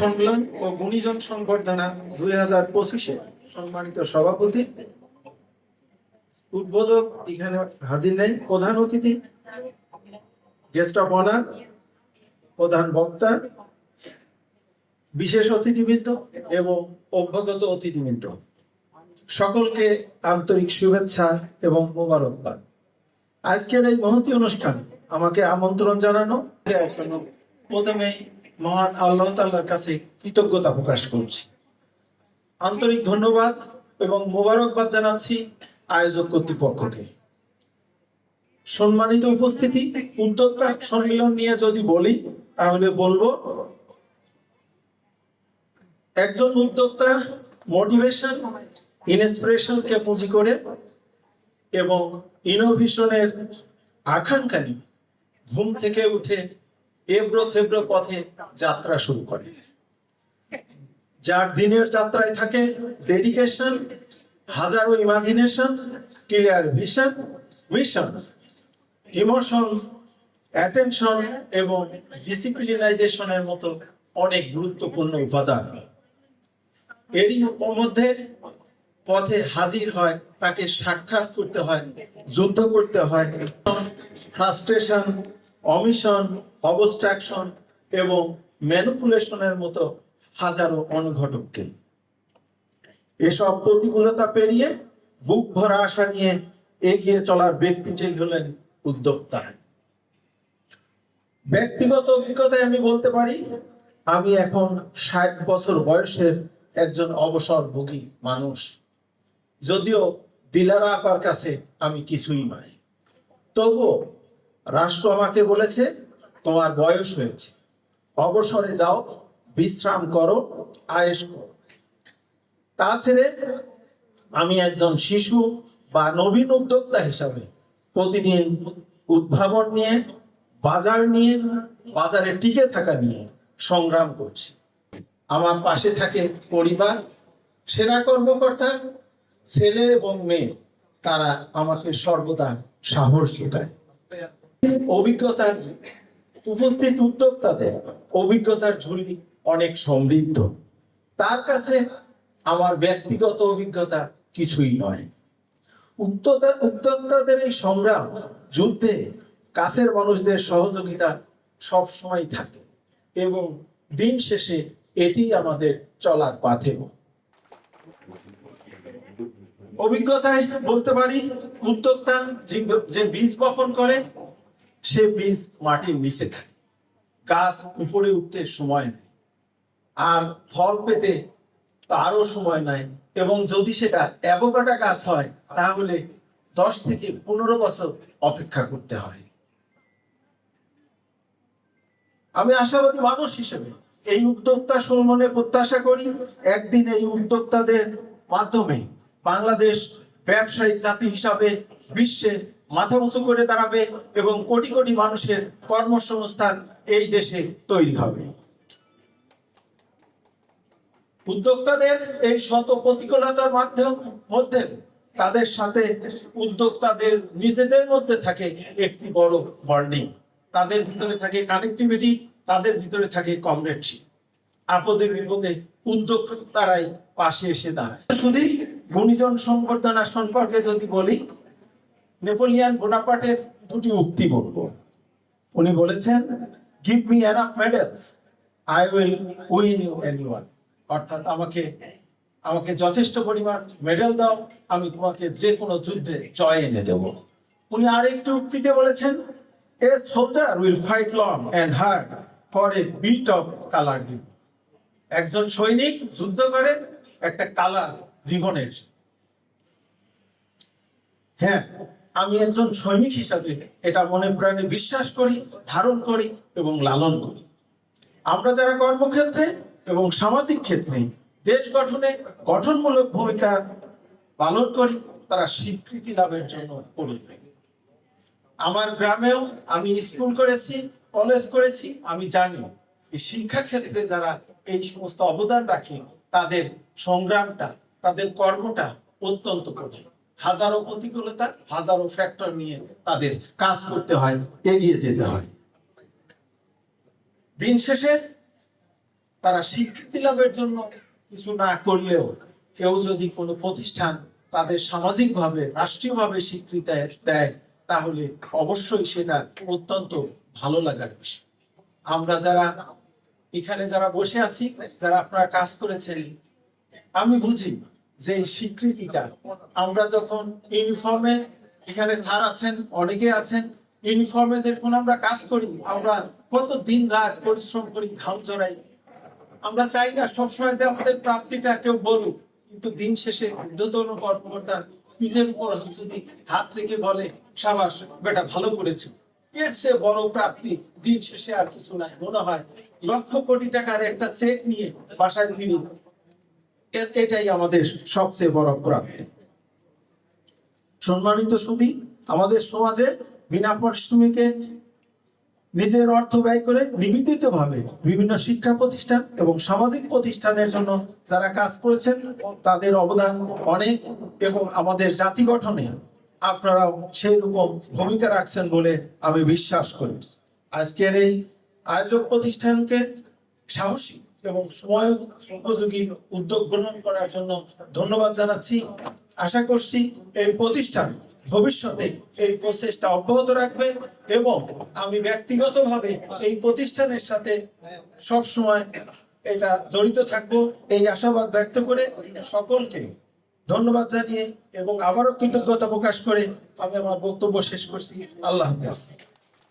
সম্মেলন ও গুণীজন সংবর্ধনা দুই হাজার পঁচিশে সম্মানিত সভাপতি। উদ্বোধক এখানে হাজির নেই। প্রধান অতিথি গেস্ট অফ অনার প্রধান বক্তা, বিশেষ অতিথিবৃন্দ এবং অভ্যাগত অতিথিবৃন্দ। সকলকে আন্তরিক শুভেচ্ছা এবং মোবারকবাদ। আজকের এই মহতি অনুষ্ঠানে আমাকে আমন্ত্রণ জানানো। প্রথমে মহান আল্লাহ তাল্লার কাছে কৃতজ্ঞতা প্রকাশ করছি। আন্তরিক ধন্যবাদ এবং মোবারকবাদ জানাচ্ছি আয়োজক কর্তৃপক্ষকে। সম্মানিত উপস্থিতি, উদ্যোক্তা সম্মেলন নিয়ে যদি বলি, তাহলে বলব, একজন উদ্যোক্তা মোটিভেশন ইনস্পিরেশনকে পুঁজি করে এবং ইনোভেশনের আকাঙ্ক্ষা ঘুম থেকে উঠে এব্রো থেব্রো পথে যাত্রা শুরু করে। যার দিনের যাত্রায় থাকে ডেডিকেশন হাজারো imagination clear vision mission emotions attention এবং ডিসিপ্লিনাইজেশনের মতো অনেক গুরুত্বপূর্ণ উপাদান। এরই মধ্যে পথে হাজির হয়, তাকে সাক্ষাৎ করতে হয়, যুদ্ধ করতে হয়। ফ্রাস্ট্রেশন অমিশন অবস্ট্রাকশন এবং ম্যানুপুলেশনের মতো হাজারো অনুঘটককে এসব প্রতিকূলতা পেরিয়ে বুক ভরা আশা নিয়ে এগিয়ে চলার ব্যক্তিটি হলেন উদ্যোক্তা। ব্যক্তিগত অভিজ্ঞতায় আমি বলতে পারি, আমি এখন ষাট বছর বয়সের একজন অবসরভোগী মানুষ। যদিও দিলারা আপার কাছে আমি কিছুই নয় তবুও রাষ্ট্র আমাকে বলেছে, তোমার বয়স হয়েছে। অবসরে যাও, বিশ্রাম করো আয়েস করো। তা ছেড়ে আমি একজন শিশু বা নবীন উদ্যোক্তা হিসাবে প্রতিদিন উদ্ভাবন নিয়ে, বাজার নিয়ে, বাজারে টিকে থাকা নিয়ে সংগ্রাম করছি। আমার পাশে থাকে পরিবার, সেনা কর্মকর্তা, ছেলে এবং মেয়ে। তারা আমাকে সর্বদা সাহস যোগায় অভিজ্ঞতার উপস্থিত উদ্যোক্তাদের অভিজ্ঞতার ঝুলি অনেক সমৃদ্ধ। তার কাছে আমার ব্যক্তিগত অভিজ্ঞতা কিছুই নয়। উদ্যোক্তা, উদ্যোক্তাদের এই সংগ্রাম যুদ্ধে কাছের মানুষদের সহযোগিতা সবসময় থাকে এবং দিন শেষে এটি আমাদের চলার পাথেয়। অভিজ্ঞতায় বলতে পারি, উদ্যোক্তা যে- বীজ বপন করে, সে বীজ মাটির নিচে থাকে। গাছ উপরে উঠতে সময় নেই, আর ফল পেতে তারও সময় নাই। এবং যদি সেটা অ্যাভোকাডা গাছ হয়, তাহলে দশ থেকে পনেরো বছর অপেক্ষা করতে হয়। আমি আশাবাদী মানুষ হিসেবে এই উদ্যোক্তা সম্মানে প্রত্যাশা করি, একদিন এই উদ্যোক্তাদের মাধ্যমে বাংলাদেশ ব্যবসায়িক জাতি হিসাবে বিশ্বে মাথা উঁচু করে দাঁড়াবে এবং কোটি কোটি মানুষের কর্মসংস্থান এই দেশে তৈরি হবে। উদ্যোক্তাদের এই শত প্রতিকূলতার মাধ্যম মধ্যে তাদের সাথে উদ্যোক্তাদের নিজেদের মধ্যে থাকে একটি বড় বন্ডিং তাদের ভিতরে থাকে কানেক্টিভিটি তাদের ভিতরে থাকে কমরেডশিপ আপদে বিপদে উদ্যোক্তারাই পাশে এসে দাঁড়ায়। শুধু গুণীজন সংবর্ধনা সম্পর্কে যদি বলি, নেপোলিয়ান বোনাপার্টের দুটি উক্তি বলব। উনি বলেছেন give me enough medals I will win you anyone অর্থাৎ আমাকে আমাকে যথেষ্ট পরিমাণ মেডেল দাও, আমি তোমাকে যে কোনো যুদ্ধে জয় এনে দেব। উনি আরেকটি উক্তিতে বলেছেন a soldier will fight long and hard for a bit of colour একজন সৈনিক যুদ্ধ করে, একটা কালার রিবনের হ্যাঁ আমি একজন সৈনিক হিসাবে এটা মনে প্রাণে বিশ্বাস করি, ধারণ করি এবং লালন করি। আমরা যারা কর্মক্ষেত্রে এবং সামাজিক ক্ষেত্রে দেশ গঠনে গঠনমূলক ভূমিকা পালন করি, তারা স্বীকৃতি লাভের জন্য করি আমার গ্রামেও আমি স্কুল করেছি, কলেজ করেছি, আমি জানি শিক্ষা ক্ষেত্রে যারা এই সমস্ত অবদান রাখে, তাদের সংগ্রামটা তাদের কর্মটা অত্যন্ত কঠিন। হাজারো প্রতিকূলতা, হাজারো ফ্যাক্টর নিয়ে তাদের কাজ করতে হয়, এগিয়ে যেতে হয়। দিন শেষে তারা স্বীকৃতি লাভের জন্য কিছু না করলেও কেউ যদি কোনো প্রতিষ্ঠান তাদের সামাজিকভাবে, রাষ্ট্রীয়ভাবে স্বীকৃতি দেয়, তাহলে অবশ্যই সেটা অত্যন্ত ভালো লাগার বিষয়। আমরা যারা, এখানে যারা বসে আছি, যারা আপনারা কাজ করেছেন, আমি বুঝি যে স্বীকৃতিটা, আমরা যখন ইউনিফর্মে, এখানে স্যার আছেন, অনেকে আছেন, ইউনিফর্মে যখন আমরা কাজ করি, আমরা কত দিন রাত পরিশ্রম করি, ঘাম জড়াই আমরা চাই না সবসময় যে আমাদের প্রাপ্তিটা কেউ বলুক, কিন্তু দিন শেষে ঊর্ধ্বতন কর্মকর্তা পিঠের উপর যদি হাত রেখে বলে, সাবাস, বেটা ভালো করেছে। এর চেয়ে বড় প্রাপ্তি দিন শেষে আর কিছু নাই। মনে হয় লক্ষ কোটি টাকার একটা চেক নিয়ে বাসায় ফিরি এটাই আমাদের সবচেয়ে বড় প্রাপ্তি সম্মানিত সুদী আমাদের সমাজে বিনা পরিশ্রমিকে নিজের অর্থ ব্যয় করে নিবেদিত ভাবে বিভিন্ন শিক্ষা প্রতিষ্ঠান এবং সামাজিক প্রতিষ্ঠানের জন্য যারা কাজ করেছেন, তাদের অবদান অনেক এবং আমাদের জাতি গঠনে আপনারাও সেই রকম ভূমিকা রাখছেন বলে আমি বিশ্বাস করি। আজকের এই আয়োজক প্রতিষ্ঠানকে সাহসী এবং সময় উপযোগী উদ্যোগ গ্রহণ করার জন্য ধন্যবাদ জানাচ্ছি। আশা করছি এই প্রতিষ্ঠান ভবিষ্যতে এই প্রচেষ্টা অব্যাহত রাখবে এবং আমি ব্যক্তিগতভাবে এই প্রতিষ্ঠানের সাথে সব সময় এটা জড়িত থাকব এই আশাবাদ ব্যক্ত করে সকলকে ধন্যবাদ জানিয়ে এবং আবারও কৃতজ্ঞতা প্রকাশ করে আমি আমার বক্তব্য শেষ করছি। আল্লাহ হাফেজ।